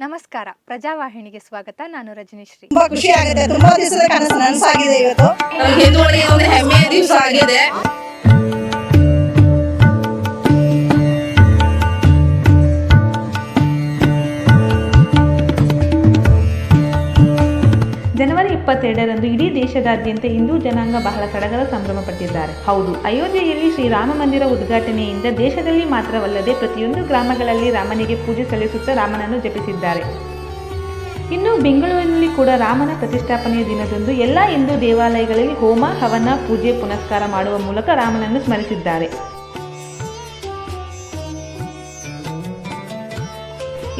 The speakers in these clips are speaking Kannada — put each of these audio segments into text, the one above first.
ನಮಸ್ಕಾರ. ಪ್ರಜಾವಾಹಿನಿಗೆ ಸ್ವಾಗತ. ನಾನು ರಜನೀಶ್ರೀ. ತುಂಬಾ ಖುಷಿ ಆಗಿದೆ. ತುಂಬಾ ದಿವಸದ ಕನಸು ನನಸಾಗಿದೆ ಇವತ್ತು. ಹೆಮ್ಮೆಯ ದಿವಸ ಆಗಿದೆ. ಇಪ್ಪತ್ತೆರಡರಂದು ಇಡೀ ದೇಶದಾದ್ಯಂತ ಹಿಂದೂ ಜನಾಂಗ ಬಹಳ ಸಡಗರ ಸಂಭ್ರಮ ಪಟ್ಟಿದ್ದಾರೆ. ಹೌದು. ಅಯೋಧ್ಯೆಯಲ್ಲಿ ಶ್ರೀರಾಮ ಮಂದಿರ ಉದ್ಘಾಟನೆಯಿಂದ ದೇಶದಲ್ಲಿ ಮಾತ್ರವಲ್ಲದೆ ಪ್ರತಿಯೊಂದು ಗ್ರಾಮಗಳಲ್ಲಿ ರಾಮನಿಗೆ ಪೂಜೆ ಸಲ್ಲಿಸುತ್ತಾ ರಾಮನನ್ನು ಜಪಿಸಿದ್ದಾರೆ. ಇನ್ನು ಬೆಂಗಳೂರಿನಲ್ಲಿ ಕೂಡ ರಾಮನ ಪ್ರತಿಷ್ಠಾಪನೆಯ ದಿನದಂದು ಎಲ್ಲ ಹಿಂದೂ ದೇವಾಲಯಗಳಲ್ಲಿ ಹೋಮ ಹವನ ಪೂಜೆ ಪುನಸ್ಕಾರ ಮಾಡುವ ಮೂಲಕ ರಾಮನನ್ನು ಸ್ಮರಿಸಿದ್ದಾರೆ.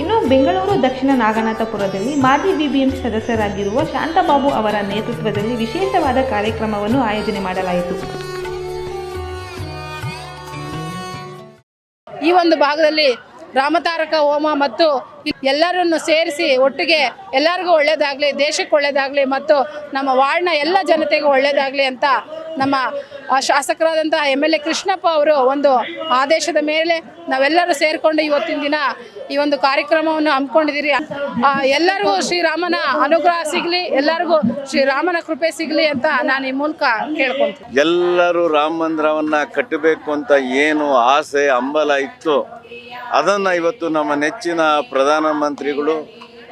ಇನ್ನು ಬೆಂಗಳೂರು ದಕ್ಷಿಣ ನಾಗನಾಥಪುರದಲ್ಲಿ ಮಾಜಿ ಬಿಬಿಎಂಪಿ ಸದಸ್ಯರಾಗಿರುವ ಶಾಂತಬಾಬು ಅವರ ನೇತೃತ್ವದಲ್ಲಿ ವಿಶೇಷವಾದ ಕಾರ್ಯಕ್ರಮವನ್ನು ಆಯೋಜನೆ ಮಾಡಲಾಯಿತು. ಈ ಒಂದು ಭಾಗದಲ್ಲಿ ರಾಮತಾರಕ ಹೋಮ ಮತ್ತು ಎಲ್ಲರನ್ನು ಸೇರಿಸಿ ಒಟ್ಟಿಗೆ ಎಲ್ಲರಿಗೂ ಒಳ್ಳೆಯದಾಗಲಿ ದೇಶಕ್ಕೆ ಒಳ್ಳೆಯದಾಗಲಿ ಮತ್ತು ನಮ್ಮ ವಾರ್ಡ್ನ ಎಲ್ಲ ಜನತೆಗೂ ಒಳ್ಳೆಯದಾಗಲಿ ಅಂತ ನಮ್ಮ ಶಾಸಕರಾದಂಥ ಎಂ ಎಲ್ ಎ ಕೃಷ್ಣಪ್ಪ ಅವರು ಒಂದು ಆದೇಶದ ಮೇಲೆ ನಾವೆಲ್ಲರೂ ಸೇರಿಕೊಂಡು ಇವತ್ತಿನ ದಿನ ಈ ಒಂದು ಕಾರ್ಯಕ್ರಮವನ್ನು ಹಮ್ಮಿಕೊಂಡಿದ್ದೀರಿ. ಎಲ್ಲರಿಗೂ ಶ್ರೀರಾಮನ ಅನುಗ್ರಹ ಸಿಗಲಿ, ಎಲ್ಲರಿಗೂ ಶ್ರೀರಾಮನ ಕೃಪೆ ಸಿಗಲಿ ಅಂತ ನಾನು ಈ ಮೂಲಕ ಕೇಳ್ಕೊಂತೀನಿ. ಎಲ್ಲರೂ ರಾಮ ಮಂದಿರವನ್ನ ಕಟ್ಟಬೇಕು ಅಂತ ಏನು ಆಸೆ, ಹಂಬಲ ಇತ್ತು. ಅದನ್ನು ಇವತ್ತು ನಮ್ಮ ನೆಚ್ಚಿನ ಪ್ರಧಾನಮಂತ್ರಿಗಳು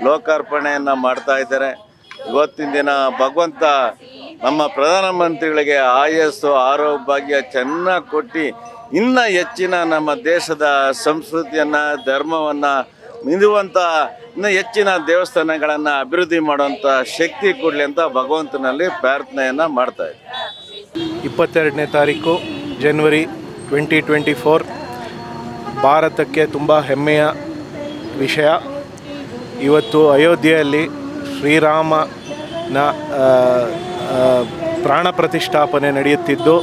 ಲೋಕಾರ್ಪಣೆಯನ್ನು ಮಾಡ್ತಾ ಇದ್ದಾರೆ. ಇವತ್ತಿನ ದಿನ ಭಗವಂತ ನಮ್ಮ ಪ್ರಧಾನಮಂತ್ರಿಗಳಿಗೆ ಆಯಸ್ಸು, ಆರೋಗ್ಯ ಚೆನ್ನಾಗಿ ಕೊಟ್ಟು ಇನ್ನು ಹೆಚ್ಚಿನ ನಮ್ಮ ದೇಶದ ಸಂಸ್ಕೃತಿಯನ್ನು, ಧರ್ಮವನ್ನು ನಿಲ್ಲುವಂಥ ಇನ್ನೂ ಹೆಚ್ಚಿನ ದೇವಸ್ಥಾನಗಳನ್ನು ಅಭಿವೃದ್ಧಿ ಮಾಡುವಂಥ ಶಕ್ತಿ ಕೊಡಲಿ ಅಂತ ಭಗವಂತನಲ್ಲಿ ಪ್ರಾರ್ಥನೆಯನ್ನು ಮಾಡ್ತಾ ಇದೆ ಇಪ್ಪತ್ತೆರಡನೇ ತಾರೀಕು ಜನವರಿ ಟ್ವೆಂಟಿ ಟ್ವೆಂಟಿ ಫೋರ್ ಭಾರತಕ್ಕೆ ತುಂಬ ಹೆಮ್ಮೆಯ ವಿಷಯ. ಇವತ್ತು ಅಯೋಧ್ಯೆಯಲ್ಲಿ ಶ್ರೀರಾಮನ ಪ್ರಾಣ ಪ್ರತಿಷ್ಠಾಪನೆ ನಡೆಯುತ್ತಿದ್ದು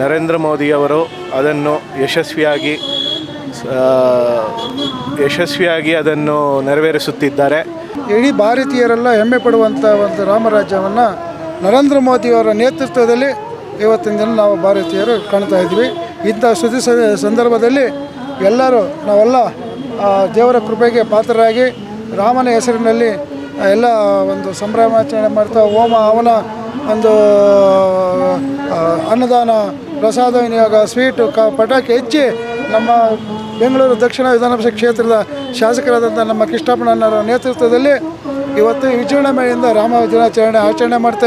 ನರೇಂದ್ರ ಮೋದಿಯವರು ಅದನ್ನು ಯಶಸ್ವಿಯಾಗಿ ಯಶಸ್ವಿಯಾಗಿ ಅದನ್ನು ನೆರವೇರಿಸುತ್ತಿದ್ದಾರೆ. ಇಡೀ ಭಾರತೀಯರೆಲ್ಲ ಹೆಮ್ಮೆ ಪಡುವಂಥ ಒಂದು ರಾಮರಾಜ್ಯವನ್ನು ನರೇಂದ್ರ ಮೋದಿಯವರ ನೇತೃತ್ವದಲ್ಲಿ ಇವತ್ತಿನ ದಿನ ನಾವು ಭಾರತೀಯರು ಕಾಣ್ತಾ ಇದ್ವಿ. ಇಂಥ ಸುದ್ದಿ ಸಂದರ್ಭದಲ್ಲಿ ಎಲ್ಲರೂ ನಾವೆಲ್ಲ ದೇವರ ಕೃಪೆಗೆ ಪಾತ್ರರಾಗಿ ರಾಮನ ಹೆಸರಿನಲ್ಲಿ ಎಲ್ಲ ಒಂದು ಸಂಭ್ರಮಾಚರಣೆ ಮಾಡ್ತಾ, ಹೋಮ, ಹವನ ಒಂದು ಅನ್ನದಾನ, ಪ್ರಸಾದ ವಿನಿಯೋಗ, ಸ್ವೀಟು, ಕ, ಪಟಾಕಿ ಹೆಚ್ಚಿ ನಮ್ಮ ಬೆಂಗಳೂರು ದಕ್ಷಿಣ ವಿಧಾನಸಭಾ ಕ್ಷೇತ್ರದ ಶಾಸಕರಾದಂಥ ನಮ್ಮ ಕೃಷ್ಣಪ್ಪನವರ ನೇತೃತ್ವದಲ್ಲಿ ಇವತ್ತು ವಿಜೃಂಭಣೆಯಿಂದ ರಾಮ ದಿನಾಚರಣೆ ಆಚರಣೆ ಮಾಡ್ತಾ